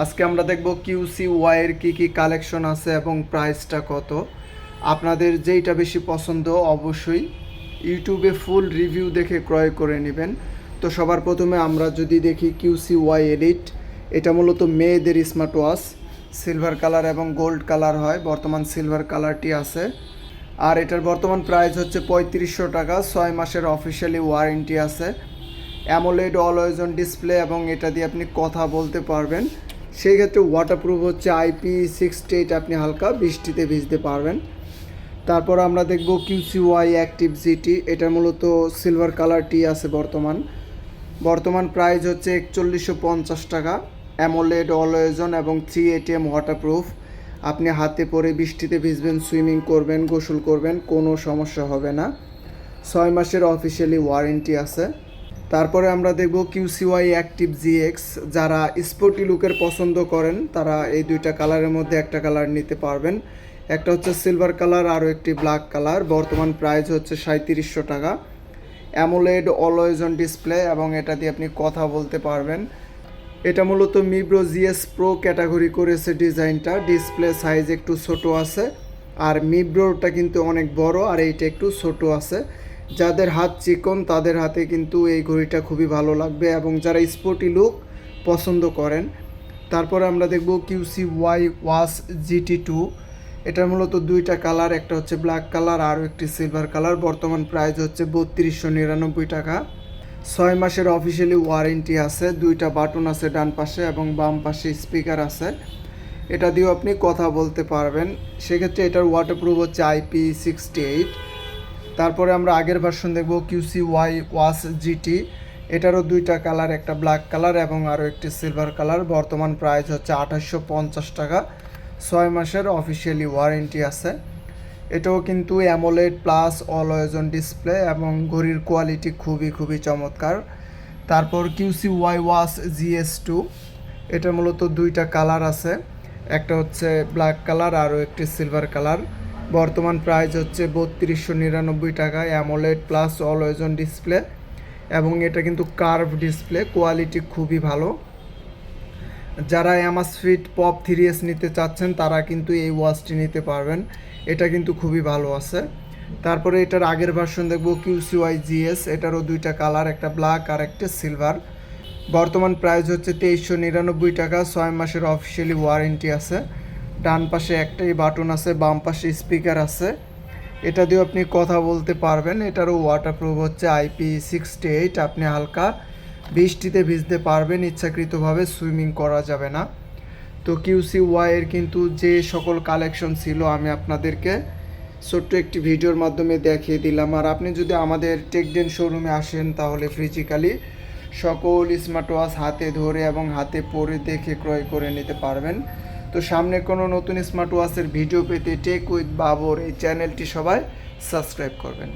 আজকে আমরা দেখব কিউসি ওয়াইয়ের কী কী কালেকশন আছে এবং প্রাইসটা কত। আপনাদের যেইটা বেশি পছন্দ অবশ্যই ইউটিউবে ফুল রিভিউ দেখে ক্রয় করে নেবেন। তো সবার প্রথমে আমরা যদি দেখি কিউসি ওয়াই এলিট এটা মূলত মেয়েদের স্মার্ট ওয়াচ সিলভার কালার এবং গোল্ড কালার হয়, বর্তমান সিলভার কালারটি আছে। আর এটার বর্তমান প্রাইস হচ্ছে পঁয়ত্রিশশো টাকা, ছয় মাসের অফিসিয়ালি ওয়ারেন্টি আছে। অ্যামোলেড অলওয়েজ অন ডিসপ্লে এবং এটা দিয়ে আপনি কথা বলতে পারবেন। সেই ক্ষেত্রে ওয়াটারপ্রুফ হচ্ছে আইপি সিক্সটি এইট আপনি হালকা বৃষ্টিতে ভিজতে পারবেন। তারপর আমরা দেখব কিউসি ওয়াই অ্যাক্টিভ জিটি এটার মূলত সিলভার কালারটি আছে বর্তমান। বর্তমান প্রাইস হচ্ছে একচল্লিশশো পঞ্চাশ টাকা অ্যামোলেড অলওয়েজন এবং থ্রি এটিএম ওয়াটারপ্রুফ আপনি হাতে পরে বৃষ্টিতে ভিজবেন সুইমিং করবেন, গোসল করবেন, কোনো সমস্যা হবে না। ছয় মাসের অফিসিয়ালি ওয়ারেন্টি আছে। তারপরে আমরা দেখব কিউসিওয়াই অ্যাক্টিভ জিএক্স যারা স্পোর্টি লুকের পছন্দ করেন, তারা এই দুইটা কালারের মধ্যে একটা কালার নিতে পারবেন। একটা হচ্ছে সিলভার কালার আরও একটি ব্ল্যাক কালার বর্তমান প্রাইস হচ্ছে সাঁত্রিশশো টাকা। অ্যামোলেড অলওয়েজ অন ডিসপ্লে এবং এটা দিয়ে আপনি কথা বলতে পারবেন। এটা মূলত মিব্রো জিএস প্রো ক্যাটাগরি করেছে ডিজাইনটা। ডিসপ্লে সাইজ একটু ছোট আছে। আর মিব্রোটা কিন্তু অনেক বড়, আর এইটা একটু ছোট আছে। যাদের হাত চিকন, তাদের হাতে কিন্তু এই ঘড়িটা খুবই ভালো লাগবে এবং যারা স্পোর্টি লুক পছন্দ করেন, তারপরে আমরা দেখব QC Y watch GT two এটার মূলত দুইটা কালার একটা হচ্ছে ব্ল্যাক কালার আর একটি সিলভার কালার বর্তমান প্রাইস হচ্ছে বত্রিশশো নিরানব্বই টাকা। ছয় মাসের অফিসিয়ালি ওয়ারেন্টি আছে, দুইটা বাটন আছে ডান পাশে এবং বাম পাশে স্পিকার আছে। এটা দিয়েও আপনি কথা বলতে পারবেন। সেক্ষেত্রে এটার ওয়াটারপ্রুফ হচ্ছে আইপি সিক্সটি এইট তারপরে আমরা আগের ভার্সন দেখব কিউসি ওয়াই ওয়াস জিটি এটারও দুইটা কালার একটা ব্ল্যাক কালার এবং আরও একটি সিলভার কালার বর্তমান প্রাইস হচ্ছে আঠাশশো পঞ্চাশ টাকা। ছয় মাসের অফিসিয়ালি ওয়ারেন্টি আছে। এটাও কিন্তু অ্যামোলেড প্লাস অলওয়েজন ডিসপ্লে এবং ঘড়ির কোয়ালিটি খুবই খুবই চমৎকার। তারপর QC Y watch GS two এটা মূলত দুইটা কালার আছে। একটা হচ্ছে ব্ল্যাক কালার আরও একটি সিলভার কালার বর্তমান প্রাইস হচ্ছে বত্রিশশো নিরানব্বই টাকা অ্যামোলেড প্লাস অলওয়েজন ডিসপ্লে এবং এটা কিন্তু কার্ভ ডিসপ্লে কোয়ালিটি খুবই ভালো। যারা অ্যামাসফিট পপ থ্রি এস নিতে চাচ্ছেন, তারা কিন্তু এই ওয়াচটি নিতে পারবেন। এটা কিন্তু খুবই ভালো আছে। তারপরে এটার আগের ভার্সন দেখব কিউসিওয়াই জিএস এটারও দুইটা কালার একটা ব্ল্যাক আর একটা সিলভার বর্তমান প্রাইস হচ্ছে তেইশশো নিরানব্বই টাকা, ছয় মাসের অফিসিয়ালি ওয়ারেন্টি আছে। ডান পাশে একটাই বাটন আছে, বাম পাশে স্পিকার আছে। এটা দিয়েও আপনি কথা বলতে পারবেন। এটারও ওয়াটারপ্রুফ হচ্ছে আইপি সিক্সটি এইট আপনি হালকা বৃষ্টিতে ভিজতে পারবেন, ইচ্ছাকৃতভাবে সুইমিং করা যাবে না। তো কিউসি ওয়াইয়ের কিন্তু যে সকল কালেকশন ছিল, আমি আপনাদেরকে ছোট্ট একটি ভিডিওর মাধ্যমে দেখিয়ে দিলাম। আর আপনি যদি আমাদের টেকডেন শোরুমে আসেন, তাহলে ফিজিক্যালি সকল স্মার্ট ওয়াচ হাতে ধরে এবং হাতে পরে দেখে ক্রয় করে নিতে পারবেন। তো সামনে কোনো নতুন স্মার্ট ওয়াচের ভিডিও পেতে টেক উইথ বাবর এই চ্যানেলটি সবাই সাবস্ক্রাইব করবেন।